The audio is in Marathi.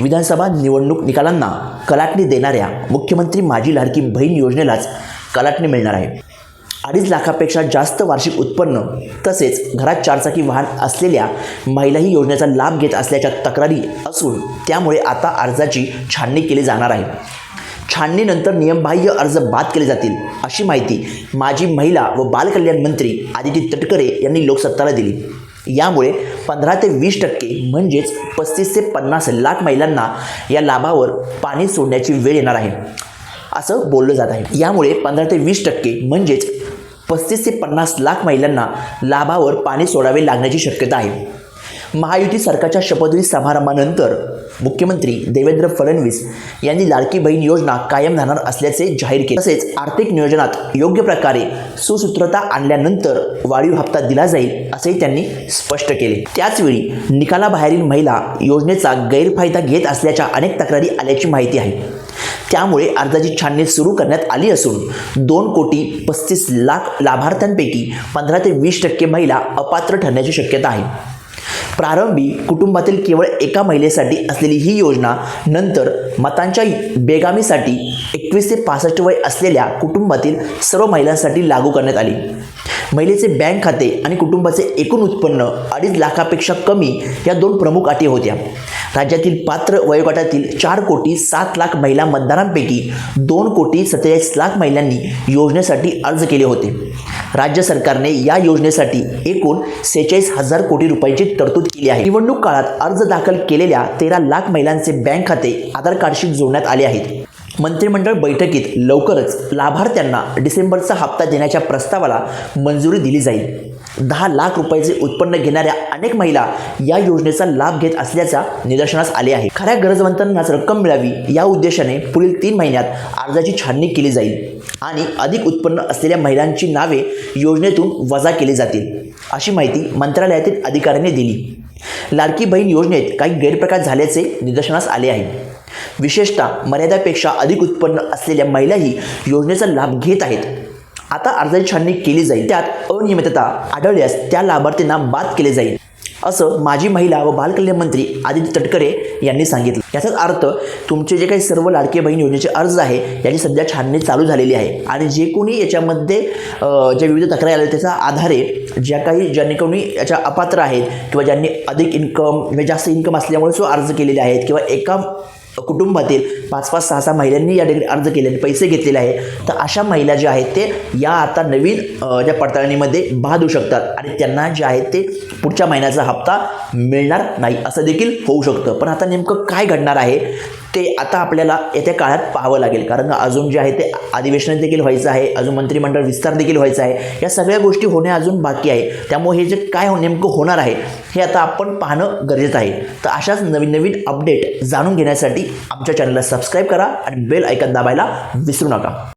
विधानसभा निवडणूक निकालांना कलाटणी देणाऱ्या मुख्यमंत्री माझी लाडकी बहीण योजनेलाच कलाटणी मिळणार आहे. अडीच लाखापेक्षा जास्त वार्षिक उत्पन्न तसेच घरात चारचाकी वाहन असलेल्या महिलाही योजनेचा लाभ घेत असल्याच्या तक्रारी असून त्यामुळे आता अर्जाची छाननी केली जाणार आहे. छाननीनंतर नियमबाह्य अर्ज बाद केले जातील अशी माहिती माजी महिला व बालकल्याण मंत्री आदिती तटकरे यांनी लोकसत्ताला दिली. यामुळे पंधरा ते वीस टक्के म्हणजेच पस्तीस ते पन्नास लाख महिलांना या लाभावर पाणी सोडण्याची वेळ येणार आहे. असं बोललं जात आहे. यामुळे पंधरा ते वीस टक्के म्हणजेच पस्तीस ते पन्नास लाख महिलांना लाभावर पाणी सोडावे लागण्याची शक्यता आहे. महायुती सरकारच्या शपथविधी समारंभानंतर मुख्यमंत्री देवेंद्र फडणवीस यांनी लाडकी बहीण योजना कायम राहणार असल्याचे जाहीर केले. तसेच आर्थिक नियोजनात योग्य प्रकारे सुसूत्रता आणल्यानंतर वाढीव हप्ता दिला जाईल असेही त्यांनी स्पष्ट केले. त्याचवेळी निकालाबाहेरील महिला योजनेचा गैरफायदा घेत असल्याच्या अनेक तक्रारी आल्याची माहिती आहे. त्यामुळे अर्जाची छाननी सुरू करण्यात आली असून दोन कोटी पस्तीस लाख लाभार्थ्यांपैकी पंधरा ते वीस टक्के महिला अपात्र ठरण्याची शक्यता आहे. प्रारंभी कुटुंबातील केवळ एका महिलेसाठी असलेली ही योजना नंतर मतांच्या बेगामीसाठी एकवीस ते पासष्ट वय असलेल्या कुटुंबातील सर्व महिलांसाठी लागू करण्यात आली. महिलेचे बँक खाते आणि कुटुंबाचे एकूण उत्पन्न अडीच लाखापेक्षा कमी या दोन प्रमुख अटी होत्या. राज्यातील पात्र वयोगटातील चार कोटी सात लाख महिला मतदारांपैकी दोन कोटी सत्तेचाळीस लाख महिलांनी योजनेसाठी अर्ज केले होते. राज्य सरकारने या योजनेसाठी एकूण सेहेचाळीस हजार कोटी रुपयांची तरतूद केली आहे. निवडणूक काळात अर्ज दाखल केलेल्या तेरा लाख महिलांचे बँक खाते आधार कार्डशी जोडण्यात आले आहेत. मंत्रिमंडळ बैठकीत लवकरच लाभार्थ्यांना डिसेंबरचा हप्ता देण्याच्या प्रस्तावाला मंजुरी दिली जाईल. दहा लाख रुपयाचे उत्पन्न घेणाऱ्या अनेक महिला या योजनेचा लाभ घेत असल्याचा निदर्शनास आले आहे. खऱ्या गरजवंतांनाच रक्कम मिळावी या उद्देशाने पुढील तीन महिन्यात अर्जाची छाननी केली जाईल आणि अधिक उत्पन्न असलेल्या महिलांची नावे योजनेतून वजा केली जातील अशी माहिती मंत्रालयातील अधिकाऱ्यांनी दिली. लाडकी बहीण योजनेत काही गैरप्रकार झाल्याचे निदर्शनास आले आहे. विशेषतः मर्यादापेक्षा अधिक उत्पन्न असलेल्या महिलाही योजनेचा लाभ घेत आहेत. आता अर्जाची छाननी केली जाईल. त्यात अनियमितता आढळल्यास त्या लाभार्थींना बाद केले जाईल असं माजी महिला व बालकल्याण मंत्री आदित्य तटकरे यांनी सांगितलं. याचाच अर्थ तुमचे जे काही सर्व लाडके बहीण योजनेचे अर्ज आहे याची सध्या छाननी चालू झालेली आहे. आणि जे कोणी याच्यामध्ये ज्या विविध तक्रारी आल्या त्याच्या आधारे ज्या काही ज्यांनी कोणी याच्या अपात्र आहेत किंवा ज्यांनी अधिक इन्कम किंवा जास्त इन्कम असल्यामुळे सो अर्ज केलेले आहेत किंवा एका कुटुंबातील पाच पाच सहा सहा महिलांनी या ठिकाणी अर्ज केलेले पैसे घेतलेले आहे तर अशा महिला ज्या आहेत ते या आता नवीन ज्या पडताळणीमध्ये बाद होऊ शकतात आणि त्यांना जे आहे ते पुढच्या महिन्याचा हप्ता मिळणार नाही. असं देखील होऊ शकतं. पण आता नेमकं काय घडणार आहे? ते आता आपल्याला येत्या काळात पाहावं लागेल. कारण अजून जे आहे ते अधिवेशन देखील व्हायचं आहे अजून मंत्रिमंडळ विस्तार देखील व्हायचा आहे. या सगळ्या गोष्टी होणे अजून बाकी आहे. त्यामुळे हे जे काय हो- नेमकं होणार आहे हे आता आपण पाहणं गरजेचं आहे. तर अशाच नवीन नवीन अपडेट जाणून घेण्यासाठी आमच्या चॅनलला सबस्क्राईब करा आणि बेल ऐकत दाबायला विसरू नका.